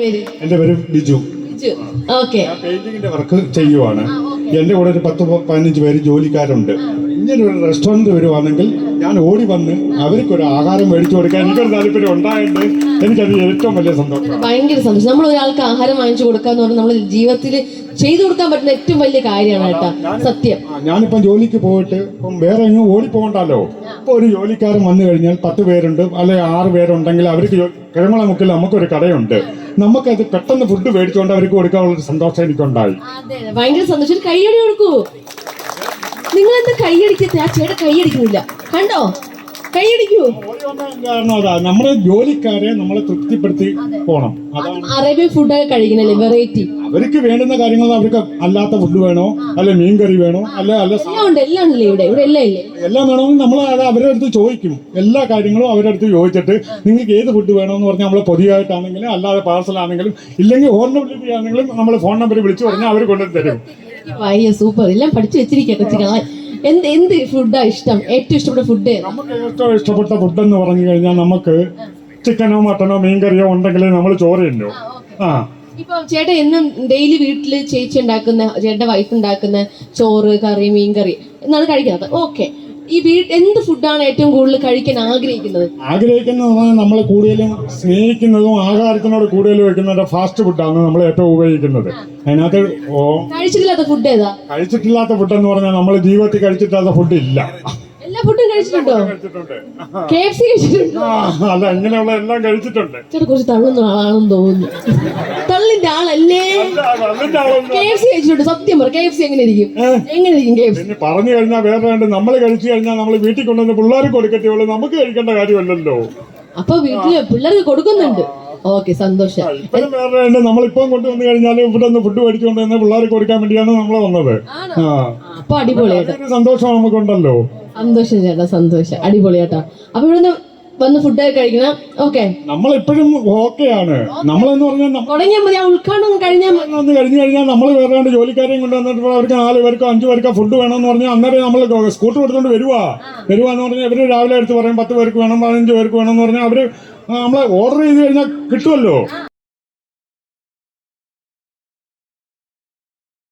പേര്? എന്റെ പേര് ബിജു. ബിജു. ഓക്കെ. പെയിന്റിങ്ങിന്റെ വർക്ക് ചെയ്യുവാണ്. എന്റെ കൂടെ ഒരു പത്ത് പതിനഞ്ച് പേര് ജോലിക്കാരുണ്ട്. ഇങ്ങനെ ഒരു റെസ്റ്റോറന്റ് വരുവാണെങ്കിൽ ഞാൻ ഓടി വന്ന് അവർക്കൊരു ആഹാരം മേടിച്ചു കൊടുക്കാൻ എനിക്കൊരു താല്പര്യം ഉണ്ടായിട്ട് എനിക്കത് ഏറ്റവും വലിയ സന്തോഷം. ഭയങ്കര സന്തോഷം. നമ്മൾ ഒരാൾക്ക് ആഹാരം വാങ്ങിച്ചു കൊടുക്കാന്ന് പറഞ്ഞാൽ നമ്മൾ ജീവിതത്തിൽ ചെയ്തു കൊടുക്കാൻ പറ്റുന്ന ഏറ്റവും വലിയ കാര്യമാണ് കേട്ടോ. സത്യം. ഞാനിപ്പം ജോലിക്ക് പോയിട്ട് വേറെ എങ്ങും ഓടിപ്പോകണ്ടല്ലോ ഇപ്പോൾ ഒരു ജോലിക്കാരൻ വന്നു കഴിഞ്ഞാൽ പത്ത് പേരുണ്ട് അല്ലെങ്കിൽ ആറ് പേരുണ്ടെങ്കിൽ അവർക്ക് കിഴമളമുക്കിൽ നമുക്കൊരു കടയുണ്ട്. നമുക്കത് പെട്ടെന്ന് ഫുഡ് മേടിച്ചുകൊണ്ട് അവർക്ക് കൊടുക്കാനുള്ള സന്തോഷം എനിക്കുണ്ടായി. അതെ ഭയങ്കര സന്തോഷം. കൈയടി കൊടുക്കൂ. നിങ്ങൾ എന്താ കൈയടിക്കത്തെ? ആ ചേട്ടൻ കൈയടിക്കുന്നില്ല. കണ്ടോ? കൈയടിക്കൂ. ഓടി വന്ന കാരണം അതാ നമ്മുടെ ജോലിക്കാരെ നമ്മളെ തൃപ്തിപ്പെടുത്തി പോണം. അറേബ്യൻ ഫുഡൊക്കെ കഴിക്കണല്ലേ വെറൈറ്റി അവർക്ക് വേണ്ടുന്ന കാര്യങ്ങൾ അവർക്ക് അല്ലാത്ത ഫുഡ് വേണോ? അല്ലെ മീൻകറി വേണോ? അല്ലെ അല്ല എല്ലാം വേണമെങ്കിൽ നമ്മൾ അത് അവരുടെ അടുത്ത് ചോദിക്കും. എല്ലാ കാര്യങ്ങളും അവരുടെ അടുത്ത് ചോദിച്ചിട്ട് നിങ്ങൾക്ക് ഏത് ഫുഡ് വേണമെന്ന് പറഞ്ഞാൽ നമ്മൾ പൊതിയായിട്ടാണെങ്കിലും അല്ലാതെ പാർസൽ ആണെങ്കിലും ഇല്ലെങ്കിൽ നമ്പർ ആണെങ്കിലും നമ്മൾ ഫോൺ നമ്പർ വിളിച്ചു പറഞ്ഞാൽ അവർ കൊണ്ടുവന്ന് തരും. വയ്യ സൂപ്പർ എല്ലാം പഠിച്ചു വെച്ചിരിക്കുക കൊച്ചുകളെ എന്ത് എന്ത് ഫുഡാ ഇഷ്ടം? ഏറ്റവും ഇഷ്ടപ്പെട്ട ഫുഡ് നമുക്ക് ഏറ്റവും ഇഷ്ടപ്പെട്ട ഫുഡ് എന്ന് പറഞ്ഞു കഴിഞ്ഞാൽ നമുക്ക് ചിക്കനോ മട്ടനോ മീൻകറിയോ ഉണ്ടെങ്കിൽ നമ്മൾ ചോറയുണ്ടോ ആ ഇപ്പൊ ചേട്ടൻ എന്നും ഡെയിലി വീട്ടിൽ ചേച്ചി ഉണ്ടാക്കുന്ന ചേട്ടന്റെ വൈഫ് ഉണ്ടാക്കുന്ന ചോറ് കറി മീൻ കറി എന്നാണ് കഴിക്കുന്നത് ഓക്കെ. ഈ വീട് എന്ത് ഫുഡാണ് ഏറ്റവും കൂടുതൽ കഴിക്കാൻ ആഗ്രഹിക്കുന്നത്? ആഗ്രഹിക്കുന്നത് നമ്മൾ കൂടുതലും സ്നേഹിക്കുന്നതും ആഹാരത്തിനോട് കൂടുതൽ വെക്കുന്നത് ഫാസ്റ്റ് ഫുഡാണ് നമ്മൾ ഏറ്റവും ഉപയോഗിക്കുന്നത്. അതിനകത്ത് കഴിച്ചിട്ടില്ലാത്ത ഫുഡ് ഏതാ? കഴിച്ചിട്ടില്ലാത്ത ഫുഡ് എന്ന് പറഞ്ഞാൽ നമ്മൾ ജീവിതത്തിൽ കഴിച്ചിട്ടില്ലാത്ത ഫുഡ് ഇല്ല. എല്ലാ ഫുഡും കഴിച്ചിട്ടുണ്ടോ? കെ എഫ് സി കഴിച്ചിട്ടുണ്ടോ. അല്ല ഇങ്ങനെയുള്ള എല്ലാം കഴിച്ചിട്ടുണ്ട്. കുറച്ച് തള്ളുന്ന ആളാണെന്ന് തോന്നുന്നു. കെ എഫ് സി കഴിച്ചിട്ടുണ്ട് സത്യം പറ കെ എഫ് സി എങ്ങനെ ഇരിക്കും എങ്ങനെ ഇരിക്കും കെ എഫ് സി പിന്നെ പറഞ്ഞു കഴിഞ്ഞാൽ വേറെ വേണ്ട. നമ്മൾ കഴിച്ചു കഴിഞ്ഞാൽ നമ്മൾ വീട്ടിൽ കൊണ്ടുവന്ന് പിള്ളേർക്ക് കൊടുക്കത്തേ ഉള്ളൂ. നമുക്ക് കഴിക്കേണ്ട കാര്യമല്ലല്ലോ. അപ്പൊ വീട്ടിൽ പിള്ളേർക്ക് കൊടുക്കുന്നുണ്ട്. ഓക്കെ സന്തോഷം. ഇപ്പോഴും വേറെ വേണ്ട. നമ്മളിപ്പം കൊണ്ടുവന്ന് കഴിഞ്ഞാൽ ഇവിടെ ഒന്ന് ഫുഡ് മേടിച്ചു കൊണ്ടുവന്ന് പിള്ളേർക്ക് കൊടുക്കാൻ വേണ്ടിയാണ് നമ്മൾ വന്നത്. ആ. അപ്പൊ അടിപൊളിയായിട്ട് സന്തോഷം നമുക്കുണ്ടല്ലോ. സന്തോഷം ചേട്ടാ സന്തോഷം. അടിപൊളിയാട്ടാ. അപ്പൊ ഇവിടുന്ന് വന്ന് ഫുഡ് ഫുഡൊക്കെ കഴിക്കണം. ഓക്കെ നമ്മളിപ്പോഴും ഓക്കെയാണ് നമ്മളെന്ന് പറഞ്ഞാൽ നമ്മൾ തുടങ്ങിയാൽ മതി. ആ ഉദ്ഘാടനം കഴിഞ്ഞാൽ കഴിഞ്ഞു കഴിഞ്ഞാൽ നമ്മൾ വേറെ ജോലിക്കാരെയും കൊണ്ടുവന്നിട്ട് അവർക്ക് നാല് പേർക്കോ അഞ്ചു പേർക്കോ ഫുഡ് വേണമെന്ന് പറഞ്ഞാൽ അന്നേരം നമ്മൾ സ്കൂട്ടർ എടുത്തുകൊണ്ട് വരുവാ. വരുവാന്ന് പറഞ്ഞാൽ ഇവർ രാവിലെ എടുത്ത് പറയും പത്ത് പേർക്ക് വേണം പതിനഞ്ച് പേർക്ക് വേണം എന്ന് പറഞ്ഞാൽ അവർ നമ്മളെ ഓർഡർ ചെയ്ത് കഴിഞ്ഞാൽ കിട്ടുമല്ലോ